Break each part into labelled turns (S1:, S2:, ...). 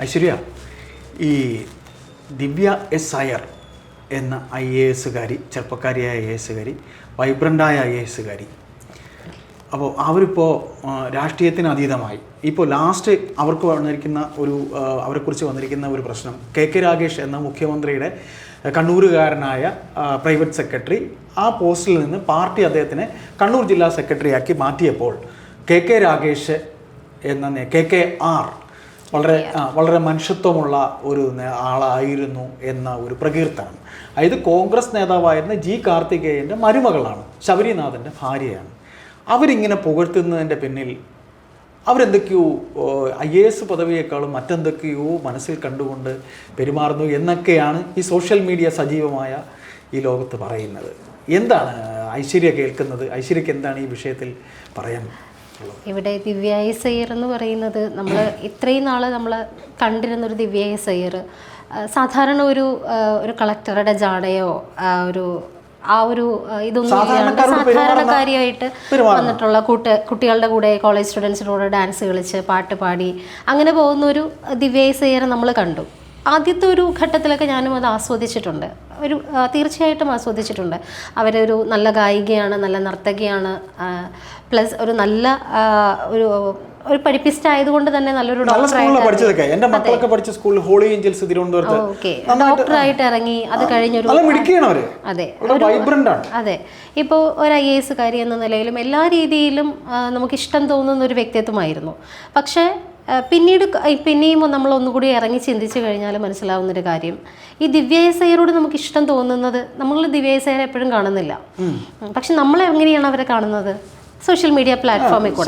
S1: ഐശ്വര്യ ഈ ദിവ്യ എസ് അയർ എന്ന I A എസുകാരി ചെറുപ്പക്കാരിയായ ഐ എ എസുകാരി വൈബ്രന്റായ ഐ എ അപ്പോൾ അവരിപ്പോൾ രാഷ്ട്രീയത്തിന് അതീതമായി. ഇപ്പോൾ ലാസ്റ്റ് അവർക്ക് വന്നിരിക്കുന്ന ഒരു അവരെക്കുറിച്ച് വന്നിരിക്കുന്ന ഒരു പ്രശ്നം കെ കെ രാഗേഷ് എന്ന മുഖ്യമന്ത്രിയുടെ കണ്ണൂരുകാരനായ പ്രൈവറ്റ് സെക്രട്ടറി ആ പോസ്റ്റിൽ നിന്ന് പാർട്ടി അദ്ദേഹത്തിനെ കണ്ണൂർ ജില്ലാ സെക്രട്ടറിയാക്കി മാറ്റിയപ്പോൾ കെ കെ രാഗേഷ് എന്ന കെ കെ ആർ വളരെ വളരെ മനുഷ്യത്വമുള്ള ഒരു ആളായിരുന്നു എന്ന ഒരു പ്രകീർത്തനം. അതായത് കോൺഗ്രസ് നേതാവായിരുന്ന ജി കാർത്തികേയന്റെ മരുമകളാണ് ശബരിനാഥന്റെ ഭാര്യയാണ്. അവരിങ്ങനെ പുകഴ്ത്തുന്നതിന്റെ പിന്നിൽ അവരെന്തൊക്കെയോ ഐ എ എസ് പദവിയേക്കാളും മറ്റെന്തൊക്കെയോ മനസ്സിൽ കണ്ടുകൊണ്ട് പെരുമാറുന്നു എന്നൊക്കെയാണ് ഈ സോഷ്യൽ മീഡിയ സജീവമായ ഈ ലോകത്ത് പറയുന്നത്. എന്താണ് ഐശ്വര്യ കേൾക്കുന്നത്? ഐശ്വര്യക്ക് എന്താണ് ഈ വിഷയത്തിൽ പറയാൻ
S2: ഇവിടെ ദിവ്യായ സയ്യർ എന്ന് പറയുന്നത് നമ്മൾ ഇത്രയും നാൾ നമ്മൾ കണ്ടിരുന്നൊരു ദിവ്യായ സയ്യർ സാധാരണ ഒരു ഒരു കളക്ടറുടെ ജാടയോ ഒരു ആ ഒരു ഇതൊന്നും ഇല്ലാണ്ട് സാധാരണക്കാരിയായിട്ട് വന്നിട്ടുള്ള കൂട്ട് കുട്ടികളുടെ കൂടെ കോളേജ് സ്റ്റുഡൻസിന്റെ കൂടെ ഡാൻസ് കളിച്ച് പാട്ട് പാടി അങ്ങനെ പോകുന്ന ഒരു ദിവ്യായ സയ്യറെ നമ്മൾ കണ്ടു. ആദ്യത്തെ ഒരു ഘട്ടത്തിലൊക്കെ ഞാനും അത് ആസ്വദിച്ചിട്ടുണ്ട്. ഒരു തീർച്ചയായിട്ടും ആസ്വദിച്ചിട്ടുണ്ട്. അവരൊരു നല്ല ഗായികയാണ് നല്ല നർത്തകിയാണ് പ്ലസ് ഒരു നല്ല ഒരു ഒരു പഠിപ്പിസ്റ്റ് ആയതുകൊണ്ട് തന്നെ നല്ലൊരു
S1: പഠിച്ചതൊക്കെ. എന്റെ മക്കളൊക്കെ പഠിച്ച സ്കൂളിൽ ഹോളി ഏഞ്ചൽസ് തിരുവനന്തപുരത്ത്.
S2: ഡോക്ടറായിട്ട് ഇറങ്ങി അത് കഴിഞ്ഞൊരു അതെ. അതെ. ഇപ്പോൾ ഒരു ഐ എ എസ് കാരി എന്ന നിലയിലും എല്ലാ രീതിയിലും നമുക്ക് ഇഷ്ടം തോന്നുന്ന ഒരു വ്യക്തിത്വമായിരുന്നു. പക്ഷേ പിന്നീട് പിന്നെയും നമ്മൾ ഒന്നുകൂടി ഇറങ്ങി ചിന്തിച്ചു കഴിഞ്ഞാൽ മനസ്സിലാവുന്നൊരു കാര്യം. ഈ ദിവ്യാസയരോട് നമുക്ക് ഇഷ്ടം തോന്നുന്നത് നമ്മൾ ദിവ്യാസയരെ എപ്പോഴും കാണുന്നില്ല. പക്ഷെ നമ്മൾ എങ്ങനെയാണ് അവരെ കാണുന്നത്? സോഷ്യൽ മീഡിയ പ്ലാറ്റ്ഫോമിൽ കൂടെ.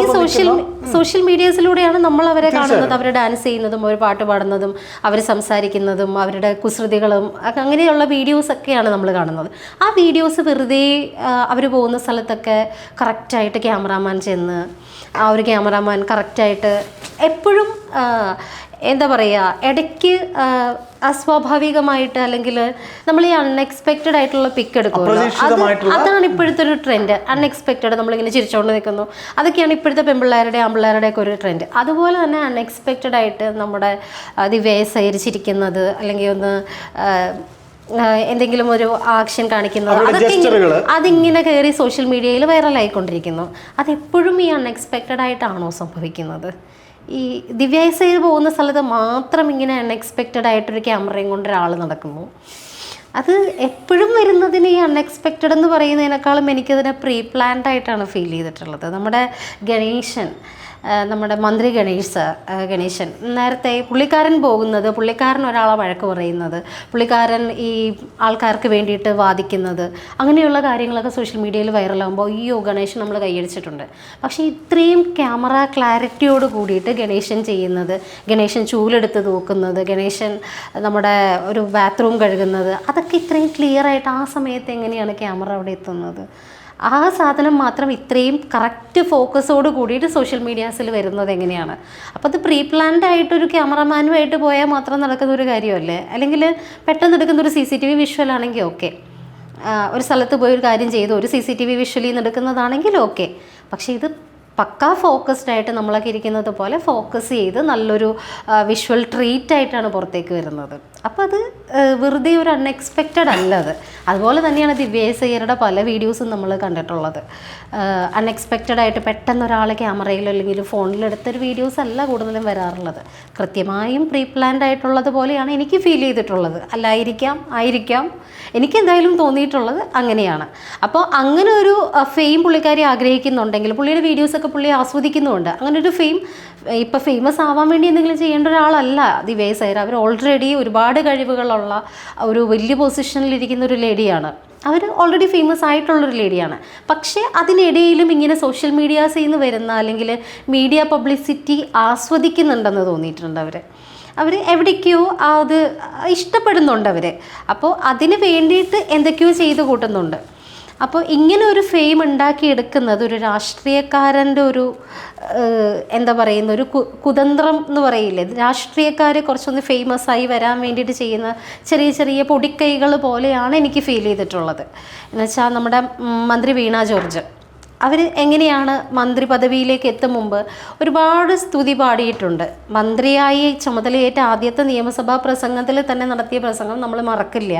S2: ഈ സോഷ്യൽ സോഷ്യൽ മീഡിയസിലൂടെയാണ് നമ്മൾ അവരെ കാണുന്നത് അവർ ഡാൻസ് ചെയ്യുന്നതും അവർ പാട്ട് പാടുന്നതും അവർ സംസാരിക്കുന്നതും അവരുടെ കുസൃതികളും അങ്ങനെയുള്ള വീഡിയോസ് ഒക്കെയാണ് നമ്മൾ കാണുന്നത്. ആ വീഡിയോസ് വെറുതെ അവർ പോകുന്ന സ്ഥലത്തൊക്കെ കറക്റ്റായിട്ട് ക്യാമറാമാൻ ചെന്ന് ആ ഒരു ക്യാമറാമാൻ കറക്റ്റായിട്ട് എപ്പോഴും എന്താ പറയുക ഇടയ്ക്ക് അസ്വാഭാവികമായിട്ട് അല്ലെങ്കിൽ നമ്മൾ ഈ അൺഎക്സ്പെക്റ്റഡ് ആയിട്ടുള്ള പിക്ക് എടുക്കുമല്ലോ. അത് അതാണ് ഇപ്പോഴത്തെ ഒരു ട്രെൻഡ് അൺഎക്സ്പെക്റ്റഡ് നമ്മളിങ്ങനെ ചിരിച്ചുകൊണ്ട് നിൽക്കുന്നു. അതൊക്കെയാണ് ഇപ്പോഴത്തെ പെൺപിള്ളേരുടെ ആൺപിള്ളേരുടെ ഒക്കെ ഒരു ട്രെൻഡ് അതുപോലെ തന്നെ അൺഎക്സ്പെക്റ്റഡ് ആയിട്ട് നമ്മുടെ ദിവ്യയെ സഹരിച്ചിരിക്കുന്നത് അല്ലെങ്കിൽ ഒന്ന് എന്തെങ്കിലും ഒരു ആക്ഷൻ കാണിക്കുന്നത് അതൊക്കെ അതിങ്ങനെ കയറി സോഷ്യൽ മീഡിയയിൽ വൈറലായിക്കൊണ്ടിരിക്കുന്നു അതെപ്പോഴും ഈ അൺഎക്സ്പെക്റ്റഡ് ആയിട്ടാണോ സംഭവിക്കുന്നത്? ഈ ദിവ്യാസയിൽ പോകുന്ന സ്ഥലത്ത് മാത്രം ഇങ്ങനെ അൺഎക്സ്പെക്റ്റഡ് ആയിട്ടൊരു ക്യാമറയും കൊണ്ട് ഒരാൾ നടക്കുന്നു. അത് എപ്പോഴും വരുന്നതിന് ഈ അൺഎക്സ്പെക്റ്റഡ് എന്ന് പറയുന്നതിനേക്കാളും എനിക്കതിനെ പ്രീ പ്ലാൻഡ് ആയിട്ടാണ് ഫീൽ ചെയ്തിട്ടുള്ളത്. നമ്മുടെ ഗണേശൻ നമ്മുടെ മന്ത്രി ഗണേഷ് ഗണേശൻ. നേരത്തെ പുള്ളിക്കാരൻ പോകുന്നത് പുള്ളിക്കാരൻ ഒരാളെ വഴക്ക് പറയുന്നത് പുള്ളിക്കാരൻ ഈ ആൾക്കാർക്ക് വേണ്ടിയിട്ട് വാദിക്കുന്നത് അങ്ങനെയുള്ള കാര്യങ്ങളൊക്കെ സോഷ്യൽ മീഡിയയിൽ വൈറലാകുമ്പോൾ അയ്യോ ഗണേശൻ നമ്മൾ കൈയടിച്ചിട്ടുണ്ട്. പക്ഷേ ഇത്രയും ക്യാമറ ക്ലാരിറ്റിയോട് കൂടിയിട്ട് ഗണേശൻ ചെയ്യുന്നത് ഗണേശൻ ചൂലെടുത്ത് തൂക്കുന്നത് ഗണേശൻ നമ്മുടെ ഒരു ബാത്റൂം കഴുകുന്നത് അതൊക്കെ ഇത്രയും ക്ലിയർ ആയിട്ട് ആ സമയത്ത് എങ്ങനെയാണ് ക്യാമറ അവിടെ എത്തുന്നത്? ആ സാധനം മാത്രം ഇത്രയും കറക്റ്റ് ഫോക്കസോട് കൂടിയിട്ട് സോഷ്യൽ മീഡിയാസിൽ വരുന്നത് എങ്ങനെയാണ്? അപ്പോൾ അത് പ്രീ പ്ലാൻഡ് ആയിട്ടൊരു ക്യാമറമാനുമായിട്ട് പോയാൽ മാത്രം നടക്കുന്ന ഒരു കാര്യമല്ലേ? അല്ലെങ്കിൽ പെട്ടെന്ന് എടുക്കുന്ന ഒരു C C T V visual ആണെങ്കിൽ ഓക്കെ ഒരു സ്ഥലത്ത് പോയി ഒരു കാര്യം ചെയ്തു ഒരു സി സി ടി വി വിഷ്വലിൽ നിന്ന് എടുക്കുന്നതാണെങ്കിൽ ഓക്കെ പക്ഷേ ഇത് പക്കാ ഫോക്കസ്ഡ് ആയിട്ട് നമ്മളൊക്കെ ഇരിക്കുന്നത് പോലെ ഫോക്കസ് ചെയ്ത് നല്ലൊരു വിഷ്വൽ ട്രീറ്റ് ആയിട്ടാണ് പുറത്തേക്ക് വരുന്നത്. അപ്പോൾ അത് വെറുതെ ഒരു അൺഎക്സ്പെക്റ്റഡ് അല്ല അത്. അതുപോലെ തന്നെയാണ് ദിവ്യേസയ്യരുടെ പല വീഡിയോസും നമ്മൾ കണ്ടിട്ടുള്ളത്. അൺഎക്സ്പെക്റ്റഡ് ആയിട്ട് പെട്ടെന്ന് ഒരാൾ ക്യാമറയിൽ അല്ലെങ്കിൽ ഫോണിൽ എടുത്തൊരു വീഡിയോസ് അല്ല കൂടുതലും വരാറുള്ളത്. കൃത്യമായും പ്രീ പ്ലാൻഡ് ആയിട്ടുള്ളത് പോലെയാണ് എനിക്ക് ഫീൽ ചെയ്തിട്ടുള്ളത്. അല്ലായിരിക്കാം ആയിരിക്കാം. എനിക്ക് എന്തായാലും തോന്നിയിട്ടുള്ളത് അങ്ങനെയാണ്. അപ്പോൾ അങ്ങനെ ഒരു ഫെയിം പുള്ളിക്കാരി ആഗ്രഹിക്കുന്നുണ്ടെങ്കിൽ പുള്ളിയുടെ വീഡിയോസൊക്കെ പുള്ളി ആസ്വദിക്കുന്നുമുണ്ട് അങ്ങനെ ഒരു ഫെയിം ഇപ്പം ഫേമസ് ആവാൻ വേണ്ടി എന്തെങ്കിലും ചെയ്യേണ്ട ഒരാളല്ല ദിവ്യ സൈർ അവർ ഓൾറെഡി ഒരുപാട് കഴിവുകളുള്ള ഒരു വലിയ പൊസിഷനിലിരിക്കുന്ന ഒരു ലേഡിയാണ് അവർ ഓൾറെഡി ഫേമസ് ആയിട്ടുള്ളൊരു ലേഡിയാണ് പക്ഷേ അതിനിടയിലും ഇങ്ങനെ സോഷ്യൽ മീഡിയാസിൽ നിന്ന് വരുന്ന അല്ലെങ്കിൽ മീഡിയ പബ്ലിസിറ്റി ആസ്വദിക്കുന്നുണ്ടെന്ന് തോന്നിയിട്ടുണ്ട് അവർ അവർ എവിടേക്കോ അത് ഇഷ്ടപ്പെടുന്നുണ്ട് അവർ അപ്പോൾ അതിന് വേണ്ടിയിട്ട് എന്തൊക്കെയോ ചെയ്ത് കൂട്ടുന്നുണ്ട്. അപ്പോൾ ഇങ്ങനെ ഒരു ഫെയിം ഉണ്ടാക്കിയെടുക്കുന്നത് ഒരു രാഷ്ട്രീയക്കാരന്റെ ഒരു എന്താ പറയുന്ന ഒരു കുതന്ത്രം എന്ന് പറയില്ലേ? രാഷ്ട്രീയക്കാരെ കുറച്ചൊന്ന് ഫേമസ് ആയി വരാൻ വേണ്ടിയിട്ട് ചെയ്യുന്ന ചെറിയ ചെറിയ പൊടിക്കൈകൾ പോലെയാണ് എനിക്ക് ഫീൽ ചെയ്തിട്ടുള്ളത്. എന്നുവെച്ചാൽ നമ്മുടെ മന്ത്രി വീണ ജോർജ്. അവർ എങ്ങനെയാണ് മന്ത്രി പദവിയിലേക്ക് എത്തും മുമ്പ് ഒരുപാട് സ്തുതി പാടിയിട്ടുണ്ട്. മന്ത്രിയായി ചുമതലയേറ്റ ആദ്യത്തെ നിയമസഭാ പ്രസംഗത്തിൽ തന്നെ നടത്തിയ പ്രസംഗം നമ്മൾ മറക്കില്ല.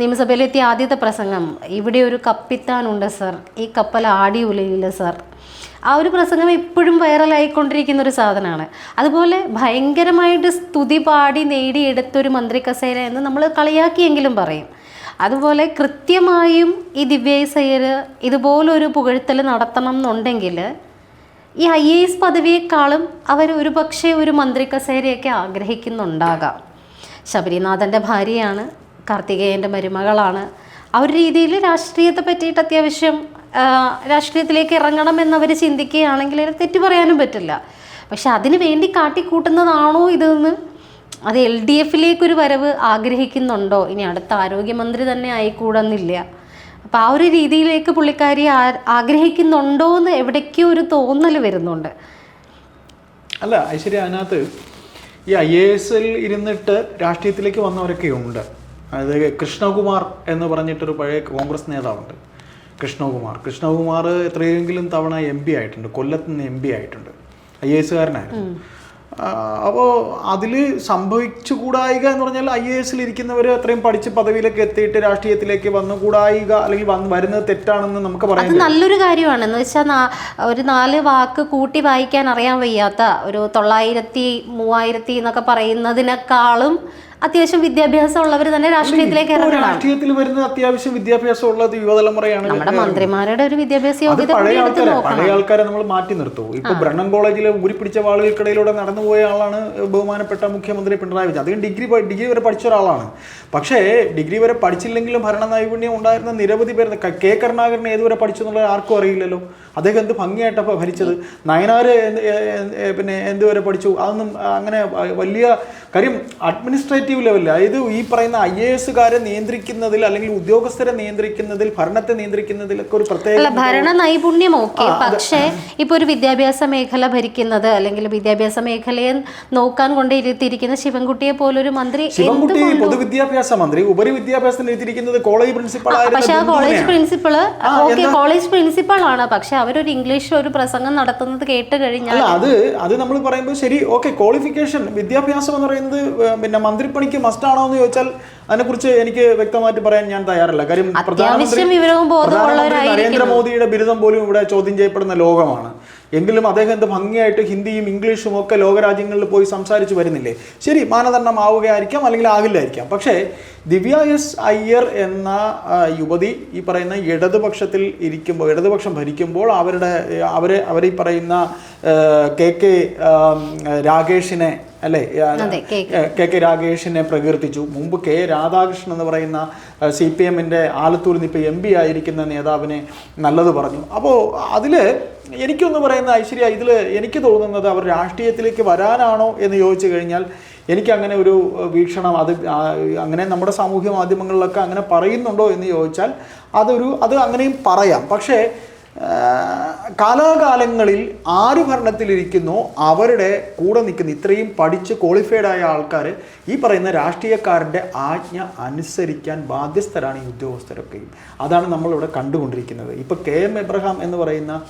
S2: നിയമസഭയിലെത്തിയ ആദ്യത്തെ പ്രസംഗം ഇവിടെ ഒരു കപ്പിത്താനുണ്ട് സർ ഈ കപ്പൽ ആടി ഉലയില്ല സർ. ആ ഒരു പ്രസംഗം ഇപ്പോഴും വൈറലായിക്കൊണ്ടിരിക്കുന്ന ഒരു സാധനമാണ്. അതുപോലെ ഭയങ്കരമായിട്ട് സ്തുതി പാടി നേടിയെടുത്തൊരു മന്ത്രി കസേര എന്ന് നമ്മൾ കളിയാക്കിയെങ്കിലും പറയും. അതുപോലെ കൃത്യമായും ഈ ദിവ്യൈസ് അയ്യർ ഇതുപോലൊരു പുകഴ്ത്തൽ നടത്തണം എന്നുണ്ടെങ്കിൽ ഈ ഐ എ എസ് പദവിയേക്കാളും അവർ ഒരു പക്ഷേ ഒരു മന്ത്രി കസേരയൊക്കെ ആഗ്രഹിക്കുന്നുണ്ടാകാം. ശബരിനാഥന്റെ ഭാര്യയാണ് കാർത്തികേയന്റെ മരുമകളാണ്. ആ ഒരു രീതിയിൽ രാഷ്ട്രീയത്തെ പറ്റിയിട്ട് അത്യാവശ്യം രാഷ്ട്രീയത്തിലേക്ക് ഇറങ്ങണം എന്നവർ ചിന്തിക്കുകയാണെങ്കിൽ തെറ്റു പറയാനും പറ്റില്ല. പക്ഷെ അതിനു വേണ്ടി കാട്ടിക്കൂട്ടുന്നതാണോ ഇതെന്ന് അത് എൽ ഡി എഫിലേക്കൊരു വരവ് ആഗ്രഹിക്കുന്നുണ്ടോ? ഇനി അടുത്ത ആരോഗ്യമന്ത്രി തന്നെ ആയിക്കൂടുന്നില്ല. അപ്പം ആ ഒരു രീതിയിലേക്ക് പുള്ളിക്കാരി ആഗ്രഹിക്കുന്നുണ്ടോ എന്ന് എവിടേക്കോ ഒരു തോന്നൽ വരുന്നുണ്ട്.
S1: അല്ല ഐശ്വര്യ അതിനകത്ത് ഈ ഐ എ എസിൽ ഇരുന്നിട്ട് രാഷ്ട്രീയത്തിലേക്ക് വന്നവരൊക്കെ ഉണ്ട്. അതായത് കൃഷ്ണകുമാർ എന്ന് പറഞ്ഞിട്ടൊരു പഴയ കോൺഗ്രസ് നേതാവുണ്ട്. കൃഷ്ണകുമാർ. കൃഷ്ണകുമാർ എത്രയെങ്കിലും തവണ എം പി ആയിട്ടുണ്ട്. കൊല്ലത്ത് നിന്ന് എം പി ആയിട്ടുണ്ട്. ഐ എ എസുകാരനായിരുന്നു അപ്പോൾ അതിൽ സംഭവിച്ചുകൂടായിക എന്ന് പറഞ്ഞാൽ ഐ എ എസിൽ ഇരിക്കുന്നവർ അത്രയും പഠിച്ച് പദവിയിലേക്ക് എത്തിയിട്ട് രാഷ്ട്രീയത്തിലേക്ക് വന്നുകൂടായിക അല്ലെങ്കിൽ വരുന്നത് തെറ്റാണെന്ന് നമുക്ക്
S2: പറയാം നല്ലൊരു കാര്യമാണ് എന്ന് വെച്ചാൽ ഒരു നാല് വാക്ക് കൂട്ടി വായിക്കാൻ അറിയാൻ വയ്യാത്ത ഒരു തൊള്ളായിരത്തി മൂവായിരത്തി എന്നൊക്കെ പറയുന്നതിനേക്കാളും അത്യാവശ്യം വിദ്യാഭ്യാസം ഉള്ളവർ തന്നെ രാഷ്ട്രീയത്തിലേക്ക്
S1: രാഷ്ട്രീയത്തിൽ വരുന്ന അത്യാവശ്യം വിദ്യാഭ്യാസം ഉള്ളത് യുവതലമുറയാണ്
S2: നമ്മുടെ മന്ത്രിമാരുടെ ഒരു വിദ്യാഭ്യാസ യോഗ്യത
S1: പഴയ ആൾക്കാരെ. പഴയ ആൾക്കാരെ നമ്മൾ മാറ്റി നിർത്തു ഇപ്പൊ ബ്രണ്ണൻ കോളേജിലെ ഉരുപ്പിടിച്ച വാളുകൾക്കിടയിലൂടെ നടന്നുപോയ ആളാണ് ബഹുമാനപ്പെട്ട മുഖ്യമന്ത്രി പിണറായി വിജയൻ. അദ്ദേഹം ഡിഗ്രി ഡിഗ്രി വരെ പഠിച്ച ഒരാളാണ്. പക്ഷേ ഡിഗ്രി വരെ പഠിച്ചില്ലെങ്കിലും ഭരണ നൈപുണ്യം ഉണ്ടായിരുന്ന നിരവധി പേർ ക- കരുണാകരൻ ഏതുവരെ പഠിച്ചു എന്നുള്ളത് ആർക്കും അറിയില്ലല്ലോ. അദ്ദേഹം എന്ത് ഭംഗിയായിട്ടപ്പോൾ ഭരിച്ചത്? നയനാർ പിന്നെ എന്തുവരെ പഠിച്ചു? അതൊന്നും അങ്ങനെ വലിയ കാര്യം അഡ്മിനിസ്ട്രേറ്റീവ് ലെവലിൽ അതായത് ഈ പറയുന്ന ഐ എ എസുകാരെ നിയന്ത്രിക്കുന്നതിൽ അല്ലെങ്കിൽ ഉദ്യോഗസ്ഥരെ നിയന്ത്രിക്കുന്നതിൽ ഭരണത്തെ നിയന്ത്രിക്കുന്നതിലൊക്കെ ഒരു പ്രത്യേക
S2: ഭരണ നൈപുണ്യം ഓക്കെ. പക്ഷേ ഇപ്പൊ ഒരു വിദ്യാഭ്യാസ മേഖല ഭരിക്കുന്നത് അല്ലെങ്കിൽ വിദ്യാഭ്യാസ മേഖലയെ നോക്കാൻ കൊണ്ടിരുത്തിയിരിക്കുന്ന ശിവൻകുട്ടിയെ പോലൊരു മന്ത്രി
S1: ശിവൻകുട്ടി പൊതുവിദ്യാഭ്യാസ മന്ത്രി ഉപരിവിദ്യാഭ്യാസത്തിന് എഴുതിയിരിക്കുന്നത് കോളേജ് പ്രിൻസിപ്പൾ
S2: പക്ഷേ ആ college
S1: principal
S2: okay college principal ആണ് പക്ഷെ അവരൊരു ഇംഗ്ലീഷ് ഒരു പ്രസംഗം നടത്തുന്നത് കേട്ട് കഴിഞ്ഞാൽ
S1: അത് അത് നമ്മൾ പറയുമ്പോൾ ശരി ഓക്കെ ക്വാളിഫിക്കേഷൻ വിദ്യാഭ്യാസം എന്ന് പറയുന്നത് ഏർ, പിന്നെ മന്ത്രിപ്പണിക്ക് മസ്റ്റ് ആണോ എന്ന് ചോദിച്ചാൽ അതിനെക്കുറിച്ച് എനിക്ക് വ്യക്തമായിട്ട് പറയാൻ ഞാൻ തയ്യാറല്ല. കാര്യം പ്രധാനമന്ത്രി നരേന്ദ്രമോദിയുടെ ബിരുദം പോലും ഇവിടെ ചോദ്യം ചെയ്യപ്പെടുന്ന ലോകമാണ്. എങ്കിലും അദ്ദേഹം എന്ത് ഭംഗിയായിട്ട് ഹിന്ദിയും ഇംഗ്ലീഷും ഒക്കെ ലോകരാജ്യങ്ങളിൽ പോയി സംസാരിച്ചു വരുന്നില്ലേ? ശരി മാനദണ്ഡം ആവുകയായിരിക്കാം അല്ലെങ്കിൽ ആകില്ലായിരിക്കാം. പക്ഷേ ദിവ്യ എസ് അയ്യർ എന്ന യുവതി ഈ പറയുന്ന ഇടതുപക്ഷത്തിൽ ഇരിക്കുമ്പോൾ ഇടതുപക്ഷം ഭരിക്കുമ്പോൾ അവരുടെ അവരെ അവരീ ഈ പറയുന്ന കെ കെ ആ, രാഗേഷിനെ അല്ലേ?
S2: കെ
S1: കെ രാഗേഷിനെ പ്രകീർത്തിച്ചു. മുമ്പ് കെ രാധാകൃഷ്ണൻ എന്ന് പറയുന്ന സി പി എമ്മിന്റെ ആലത്തൂരിൽ നിന്ന് ഇപ്പോൾ എം പി ആയിരിക്കുന്ന നേതാവിനെ നല്ലത് പറഞ്ഞു. അപ്പോൾ അതിൽ എനിക്കൊന്ന് പറയുന്ന ഐശ്വര്യ ഇതിൽ എനിക്ക് തോന്നുന്നത് അവർ രാഷ്ട്രീയത്തിലേക്ക് വരാനാണോ എന്ന് ചോദിച്ചു കഴിഞ്ഞാൽ എനിക്ക് അങ്ങനെ ഒരു വീക്ഷണം അത് അങ്ങനെ നമ്മുടെ സാമൂഹ്യ മാധ്യമങ്ങളിലൊക്കെ അങ്ങനെ പറയുന്നുണ്ടോ എന്ന് ചോദിച്ചാൽ അതൊരു അത് അങ്ങനെയും പറയാം. പക്ഷേ കാലാകാലങ്ങളിൽ ആര് ഭരണത്തിലിരിക്കുന്നോ അവരുടെ കൂടെ നിൽക്കുന്ന ഇത്രയും പഠിച്ച് ക്വാളിഫൈഡ് ആയ ആൾക്കാർ ഈ പറയുന്ന രാഷ്ട്രീയക്കാരന്റെ ആജ്ഞ അനുസരിക്കാൻ ബാധ്യസ്ഥരാണ് ഈ ഉദ്യോഗസ്ഥരൊക്കെയും അതാണ് നമ്മളിവിടെ കണ്ടുകൊണ്ടിരിക്കുന്നത്. ഇപ്പോൾ കെ എം എബ്രഹാം എന്ന് പറയുന്ന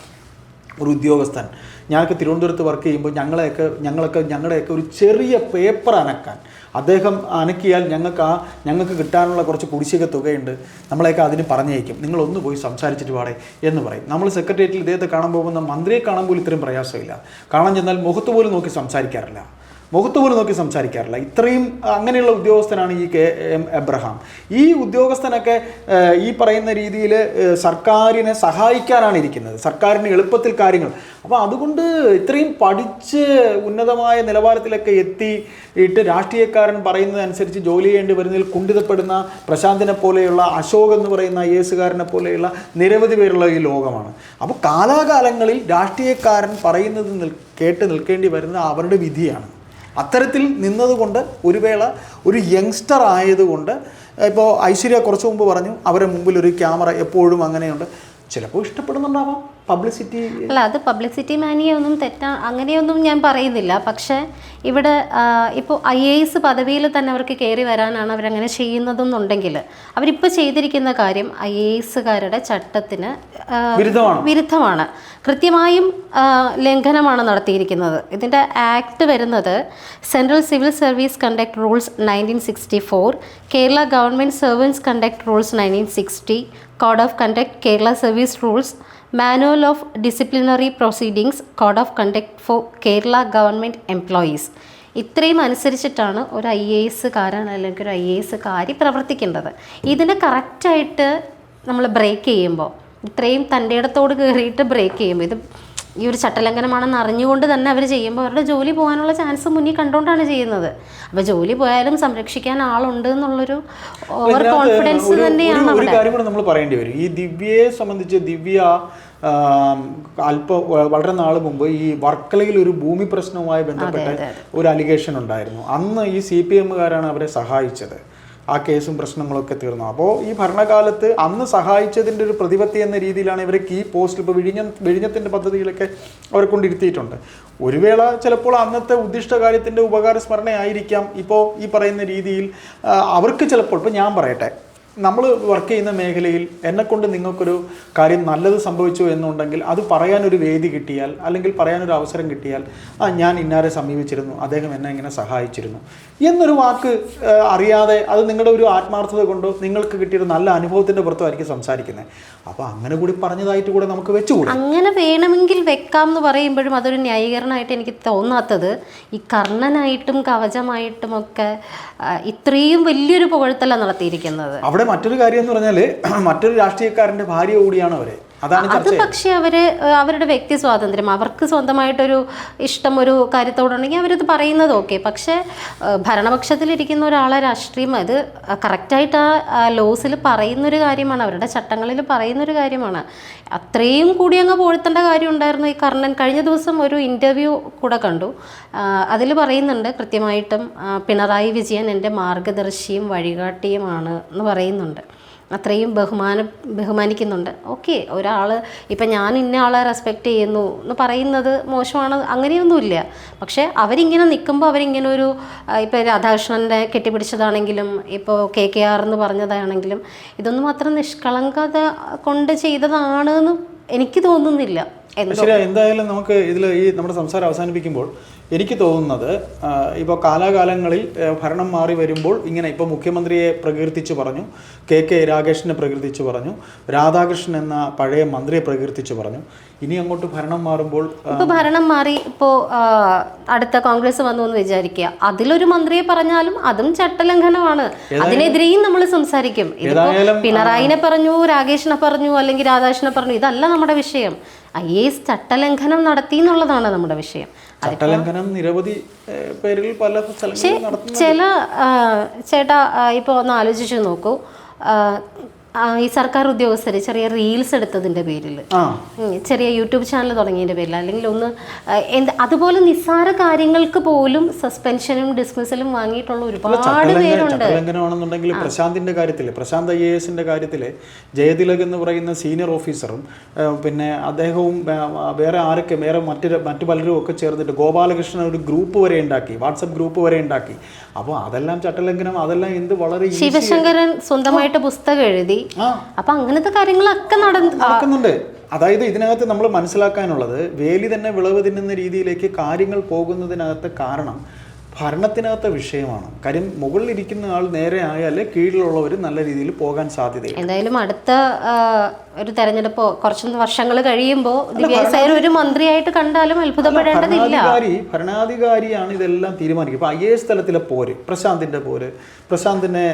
S1: ഒരു ഉദ്യോഗസ്ഥൻ ഞാനൊക്കെ തിരുവനന്തപുരത്ത് വർക്ക് ചെയ്യുമ്പോൾ ഞങ്ങളെയൊക്കെ ഞങ്ങളൊക്കെ ഞങ്ങളുടെയൊക്കെ ഒരു ചെറിയ പേപ്പർ അനക്കാൻ അദ്ദേഹം അനക്കിയാൽ ഞങ്ങൾക്ക് ആ ഞങ്ങൾക്ക് കിട്ടാനുള്ള കുറച്ച് കുടിശ്ശിക തുകയുണ്ട്. നമ്മളെയൊക്കെ അതിന് പറഞ്ഞേക്കും നിങ്ങളൊന്ന് പോയി സംസാരിച്ചിട്ട് പാടെ എന്ന് പറയും. നമ്മൾ സെക്രട്ടേറിയറ്റിൽ ഇദ്ദേഹത്തെ കാണാൻ പോകുന്ന മന്ത്രിയെ കാണാൻ പോലും ഇത്രയും പ്രയാസമില്ല. കാണാൻ ചെന്നാൽ മുഖത്ത് പോലും നോക്കി സംസാരിക്കാറില്ല. മുഖത്ത് പോലും നോക്കി സംസാരിക്കാറില്ല. ഇത്രയും അങ്ങനെയുള്ള ഉദ്യോഗസ്ഥനാണ് ഈ കെ എം എബ്രഹാം ഈ ഉദ്യോഗസ്ഥനൊക്കെ ഈ പറയുന്ന രീതിയിൽ സർക്കാരിനെ സഹായിക്കാനാണ് ഇരിക്കുന്നത്. സർക്കാരിന് എളുപ്പത്തിൽ കാര്യങ്ങൾ. അപ്പോൾ അതുകൊണ്ട് ഇത്രയും പഠിച്ച് ഉന്നതമായ നിലവാരത്തിലൊക്കെ എത്തി ഇട്ട് രാഷ്ട്രീയക്കാരൻ പറയുന്നതനുസരിച്ച് ജോലി ചെയ്യേണ്ടി വരുന്നതിൽ കുണ്ഠിതപ്പെടുന്ന പ്രശാന്തിനെ പോലെയുള്ള അശോക് എന്ന് പറയുന്ന ഐ പോലെയുള്ള നിരവധി പേരുള്ള ഈ ലോകമാണ്. അപ്പോൾ കാലാകാലങ്ങളിൽ രാഷ്ട്രീയക്കാരൻ പറയുന്നത് കേട്ട് നിൽക്കേണ്ടി വരുന്നത് അവരുടെ വിധിയാണ്. അത്തരത്തിൽ നിന്നതുകൊണ്ട് ഒരു വേള ഒരു യങ്സ്റ്റർ ആയതുകൊണ്ട് ഇപ്പോൾ ഐശ്വര്യ കുറച്ച് മുമ്പ് പറഞ്ഞു അവരുടെ മുമ്പിൽ ഒരു ക്യാമറ എപ്പോഴും അങ്ങനെയുണ്ട്. ചിലപ്പോൾ ഇഷ്ടപ്പെടുന്നുണ്ടാവാം. പബ്ലിസിറ്റി
S2: അല്ല അത് പബ്ലിസിറ്റി മാനിയൊന്നും തെറ്റാ അങ്ങനെയൊന്നും ഞാൻ പറയുന്നില്ല. പക്ഷേ ഇവിടെ ഇപ്പോൾ ഐ എ എസ് പദവിയിൽ തന്നെ അവർക്ക് കയറി വരാനാണ് അവരങ്ങനെ ചെയ്യുന്നതെന്നുണ്ടെങ്കിൽ അവരിപ്പോൾ ചെയ്തിരിക്കുന്ന കാര്യം ഐ എ എസുകാരുടെ ചട്ടത്തിന്
S1: വിരുദ്ധമാണ്.
S2: വിരുദ്ധമാണ്. കൃത്യമായും ലംഘനമാണ് നടത്തിയിരിക്കുന്നത്. ഇതിന്റെ ആക്ട് വരുന്നത് central civil service conduct rules nineteen sixty four Kerala government servants conduct rules nineteen sixty code of conduct Kerala service rules manual of disciplinary proceedings code of conduct for Kerala government employees ഇത്രയും അനുസരിച്ചിട്ടാണ് ഒരു I A എസ്സുകാരൻ അല്ലെങ്കിൽ ഒരു I A എസ്സുകാരി പ്രവർത്തിക്കേണ്ടത്. ഇതിനെ കറക്റ്റായിട്ട് നമ്മൾ break ചെയ്യുമ്പോൾ ഇത്രയും തന്റെ ഇടത്തോട് കയറിയിട്ട് ബ്രേക്ക് ചെയ്യുമ്പോൾ ഇത് ഈ ഒരു ചട്ടലംഘനമാണെന്ന് അറിഞ്ഞുകൊണ്ട് തന്നെ അവർ ചെയ്യുമ്പോൾ അവരുടെ ജോലി പോകാനുള്ള ചാൻസ് മുന്നിൽ കണ്ടുകൊണ്ടാണ് ചെയ്യുന്നത്. അപ്പോൾ ജോലി പോയാലും സംരക്ഷിക്കാൻ ആളുണ്ട് എന്നുള്ളൊരു ഓവർ കോൺഫിഡൻസ് തന്നെയാണ്
S1: ഒരു- കാര്യം കൂടെ നമ്മൾ പറയേണ്ടി വരും. ഈ ദിവ്യയെ സംബന്ധിച്ച് ദിവ്യ അല്പ വളരെ നാൾ മുമ്പ് ഈ വർക്കലയിൽ ഒരു ഭൂമി പ്രശ്നവുമായി ബന്ധപ്പെട്ട ഒരു അലിഗേഷൻ ഉണ്ടായിരുന്നു. അന്ന് ഈ സി പി എമ്മുകാരാണ് അവരെ സഹായിച്ചത്. ആ കേസും പ്രശ്നങ്ങളൊക്കെ തീർന്നു. അപ്പോൾ ഈ ഭരണകാലത്ത് അന്ന് സഹായിച്ചതിന്റെ ഒരു പ്രതിപത്തി എന്ന രീതിയിലാണ് ഇവരെ കീ പോസ്റ്റ് ഇപ്പോൾ വിഴിഞ്ഞ വിഴിഞ്ഞത്തിന്റെ പദ്ധതിയിലൊക്കെ അവരെ കൊണ്ടിരുത്തിയിട്ടുണ്ട്. ഒരു വേള ചിലപ്പോൾ അന്നത്തെ ഉദ്ദിഷ്ട കാര്യത്തിന്റെ ഉപകാര സ്മരണയായിരിക്കാം ഇപ്പോൾ ഈ പറയുന്ന രീതിയിൽ അവർക്ക് ചിലപ്പോൾ ഇപ്പോൾ ഞാൻ പറയട്ടെ നമ്മൾ വർക്ക് ചെയ്യുന്ന മേഖലയിൽ എന്നെക്കൊണ്ട് നിങ്ങൾക്കൊരു കാര്യം നല്ലത് സംഭവിച്ചു എന്നുണ്ടെങ്കിൽ അത് പറയാനൊരു വേദി കിട്ടിയാൽ അല്ലെങ്കിൽ പറയാനൊരു അവസരം കിട്ടിയാൽ ആ ഞാൻ ഇന്നാരെ സമീപിച്ചിരുന്നു അദ്ദേഹം എന്നെ ഇങ്ങനെ സഹായിച്ചിരുന്നു എന്നൊരു വാക്ക് അറിയാതെ അത് നിങ്ങളുടെ ഒരു ആത്മാർത്ഥത കൊണ്ടോ നിങ്ങൾക്ക് കിട്ടിയൊരു നല്ല അനുഭവത്തിന്റെ പുറത്തുമായിരിക്കും സംസാരിക്കുന്നത്. അപ്പോൾ അങ്ങനെ കൂടി പറഞ്ഞതായിട്ട് കൂടെ നമുക്ക് വെച്ചുകൂടും?
S2: അങ്ങനെ വേണമെങ്കിൽ വെക്കാം എന്ന് പറയുമ്പോഴും അതൊരു ന്യായീകരണമായിട്ട് എനിക്ക് തോന്നാത്തത് ഈ കർണനായിട്ടും കവചമായിട്ടും ഒക്കെ ഇത്രയും വലിയൊരു പുകഴ്ത്തല നടത്തിയിരിക്കുന്നത്.
S1: അവിടെ മറ്റൊരു കാര്യം എന്ന് പറഞ്ഞാൽ മറ്റൊരു രാഷ്ട്രീയക്കാരന്റെ ഭാര്യ കൂടിയാണ് അതാണ്
S2: അത് പക്ഷേ അവർ അവരുടെ വ്യക്തി സ്വാതന്ത്ര്യം അവർക്ക് സ്വന്തമായിട്ടൊരു ഇഷ്ടം ഒരു കാര്യത്തോടുണ്ടെങ്കിൽ അവരത് പറയുന്നത് ഓക്കെ. പക്ഷേ ഭരണപക്ഷത്തിലിരിക്കുന്ന ഒരാളെ രാഷ്ട്രീയം അത് കറക്റ്റായിട്ട് ആ ലോസിൽ പറയുന്നൊരു കാര്യമാണ് അവരുടെ ചട്ടങ്ങളിൽ പറയുന്നൊരു കാര്യമാണ്. അത്രയും കൂടി അങ്ങ് പോഴ്ത്തേണ്ട കാര്യം ഉണ്ടായിരുന്നു ഈ കർണൻ. കഴിഞ്ഞ ദിവസം ഒരു ഇന്റർവ്യൂ കൂടെ കണ്ടു. അതിൽ പറയുന്നുണ്ട് കൃത്യമായിട്ടും പിണറായി വിജയൻ എന്റെ മാർഗദർശിയും വഴികാട്ടിയുമാണ് എന്ന് പറയുന്നുണ്ട്. അത്രയും ബഹുമാനം ബഹുമാനിക്കുന്നുണ്ട്. ഓക്കെ ഒരാൾ ഇപ്പം ഞാൻ ഇന്ന ആളെ റെസ്പെക്റ്റ് ചെയ്യുന്നു എന്ന് പറയുന്നത് മോശമാണ് അങ്ങനെയൊന്നുമില്ല. പക്ഷേ അവരിങ്ങനെ നിൽക്കുമ്പോൾ അവരിങ്ങനെ ഒരു ഇപ്പോൾ രാധാകൃഷ്ണന്റെ കെട്ടിപ്പിടിച്ചതാണെങ്കിലും ഇപ്പോൾ കെ കെ ആർ എന്ന് പറഞ്ഞതാണെങ്കിലും ഇതൊന്നും അത്ര നിഷ്കളങ്കത കൊണ്ട് ചെയ്തതാണ് എന്ന് എനിക്ക് തോന്നുന്നില്ല.
S1: ശരി എന്തായാലും നമുക്ക് ഇതിൽ ഈ നമ്മുടെ സംസാരം അവസാനിപ്പിക്കുമ്പോൾ എനിക്ക് തോന്നുന്നത് ഇപ്പോൾ കാലാകാലങ്ങളിൽ ഭരണം മാറി വരുമ്പോൾ ഇങ്ങനെ ഇപ്പോൾ മുഖ്യമന്ത്രിയെ പ്രകീർത്തിച്ച് പറഞ്ഞു കെ കെ രാകേഷിനെ പ്രകീർത്തിച്ച് പറഞ്ഞു രാധാകൃഷ്ണൻ എന്ന പഴയ മന്ത്രിയെ പ്രകീർത്തിച്ച് പറഞ്ഞു. ഇനി അങ്ങോട്ട് ഭരണം മാറുമ്പോൾ
S2: ഇപ്പോൾ ഭരണം മാറി ഇപ്പോൾ അടുത്ത കോൺഗ്രസ് വന്നു എന്ന് വിചാരിക്കുക. അതിലൊരു മന്ത്രിയെ പറഞ്ഞാലും അതും ചട്ടലംഘനമാണ്. അതിനെതിരെയും നമ്മൾ സംസാരിക്കും. പിണറായിനെ പറഞ്ഞു രാകേഷിനെ പറഞ്ഞു അല്ലെങ്കിൽ രാധാകൃഷ്ണനെ പറഞ്ഞു ഇതല്ല നമ്മുടെ വിഷയം. ഐ എ എസ് ചട്ടലംഘനം നടത്തി എന്നുള്ളതാണ് നമ്മുടെ വിഷയം.
S1: ചട്ടലംഘനം നിരവധി പേരിൽ പല പക്ഷേ
S2: ചില ചേട്ടാ ഇപ്പോൾ ഒന്ന് ആലോചിച്ച് നോക്കൂ. ഈ സർക്കാർ ഉദ്യോഗസ്ഥർ ചെറിയ റീൽസ് എടുത്തതിന്റെ പേരിൽ
S1: ആ.
S2: ചെറിയ യൂട്യൂബ് ചാനൽ തുടങ്ങിയതിന്റെ പേരിൽ അല്ലെങ്കിൽ ഒന്ന് എന്ത് അതുപോലെ നിസ്സാര കാര്യങ്ങൾക്ക് പോലും സസ്പെൻഷനും ഡിസ്മിസലും വാങ്ങിയിട്ടുള്ള ഒരുപാട് പേരുണ്ട്.
S1: ചട്ടലംഘനമാണെന്നുണ്ടെങ്കിൽ പ്രശാന്തിന്റെ കാര്യത്തിൽ പ്രശാന്ത് ഐ എ എസിന്റെ കാര്യത്തിൽ ജയതിലക് എന്ന് പറയുന്ന സീനിയർ ഓഫീസറും പിന്നെ അദ്ദേഹവും വേറെ ആരൊക്കെ വേറെ മറ്റു മറ്റു പലരും ഒക്കെ ചേർന്നിട്ട് ഗോപാലകൃഷ്ണൻ ഒരു ഗ്രൂപ്പ് വരെ ഉണ്ടാക്കി വാട്സപ്പ് ഗ്രൂപ്പ് വരെ ഉണ്ടാക്കി. അപ്പോൾ അതെല്ലാം ചട്ടലംഘനം അതെല്ലാം എന്ത് വളരെ
S2: ശിവശങ്കരൻ സ്വന്തമായിട്ട് പുസ്തകം എഴുതി അപ്പൊ അങ്ങനത്തെ കാര്യങ്ങളൊക്കെ
S1: നടക്കുന്നുണ്ട്. അതായത് ഇതിനകത്ത് നമ്മൾ മനസ്സിലാക്കാനുള്ളത് വേലി തന്നെ വിളവ് തിന്നുന്ന രീതിയിലേക്ക് കാര്യങ്ങൾ പോകുന്നതിനകത്ത് കാരണം ഭരണത്തിനകത്തെ വിഷയമാണ്. കാര്യം മുകളിൽ ഇരിക്കുന്ന ആൾ നേരെ ആയാൽ കീഴിലുള്ളവർ നല്ല രീതിയിൽ പോകാൻ സാധ്യതയുണ്ട്
S2: എന്തായാലും അടുത്ത ഒരു തെരഞ്ഞെടുപ്പോ കുറച്ച് വർഷങ്ങൾ കഴിയുമ്പോൾ ദിവ്യാസായർ ഒരു മന്ത്രിയായിട്ട് കണ്ടാലും അത്ഭുതപ്പെടേണ്ടതില്ല.
S1: ഭരണാധികാരി ഭരണാധികാരിയാണ് ഇതെല്ലാം തീരുമാനിക്കുക. ഇപ്പോൾ ഐ എ എസ് തലത്തിലെ പോര് പ്രശാന്തിന്റെ പോര് പ്രശാന്തിനെ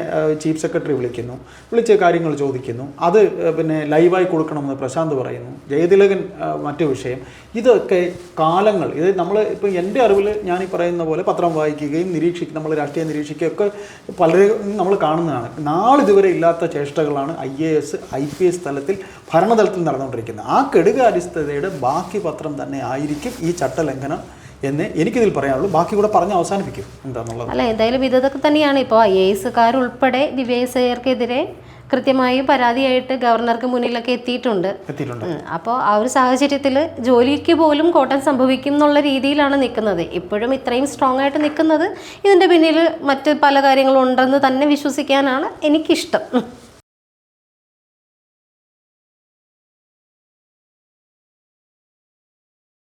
S1: ചീഫ് സെക്രട്ടറി വിളിക്കുന്നു വിളിച്ച് കാര്യങ്ങൾ ചോദിക്കുന്നു. അത് പിന്നെ ലൈവായി കൊടുക്കണമെന്ന് പ്രശാന്ത് പറയുന്നു. ജയതിലകൻ മറ്റു വിഷയം. ഇതൊക്കെ കാലങ്ങൾ. ഇത് നമ്മൾ ഇപ്പം എന്റെ അറിവിൽ ഞാൻ ഈ പറയുന്ന പോലെ പത്രം വായിക്കുകയും നിരീക്ഷിക്കും നമ്മൾ രാഷ്ട്രീയം നിരീക്ഷിക്കുകയും ഒക്കെ പലരും നമ്മൾ കാണുന്നതാണ്. നാളിതുവരെ ഇല്ലാത്ത ചേഷ്ടകളാണ് I A S I P S തലത്തിൽ ഭരണതലത്തിൽ നടന്നുകൊണ്ടിരിക്കുന്നത്. ആ കെടുകാര്യസ്ഥതയുടെ ബാക്കി പത്രം തന്നെ ആയിരിക്കും ഈ ചട്ടലംഘനം എന്ന് എനിക്കിതിൽ പറയാനുള്ളൂ. ബാക്കി കൂടെ പറഞ്ഞ് അവസാനിപ്പിക്കും. എന്താണെന്നുള്ളത്
S2: അല്ല എന്തായാലും ഇതൊക്കെ തന്നെയാണ്. ഇപ്പോൾ ഐ എ എസുകാർ ഉൾപ്പെടെ ദിവ്യാസയർക്കെതിരെ കൃത്യമായി പരാതിയായിട്ട് ഗവർണർക്ക് മുന്നിലൊക്കെ എത്തിയിട്ടുണ്ട്.
S1: എത്തിയിട്ടുണ്ട്.
S2: അപ്പോൾ ആ ഒരു സാഹചര്യത്തിൽ ജോലിക്ക് പോലും കോട്ടം സംഭവിക്കും എന്നുള്ള രീതിയിലാണ് നിൽക്കുന്നത്. ഇപ്പോഴും ഇത്രയും സ്ട്രോങ് ആയിട്ട് നിൽക്കുന്നത് ഇതിന്റെ പിന്നിൽ മറ്റ് പല കാര്യങ്ങളും ഉണ്ടെന്ന് തന്നെ വിശ്വസിക്കാനാണ് എനിക്കിഷ്ടം.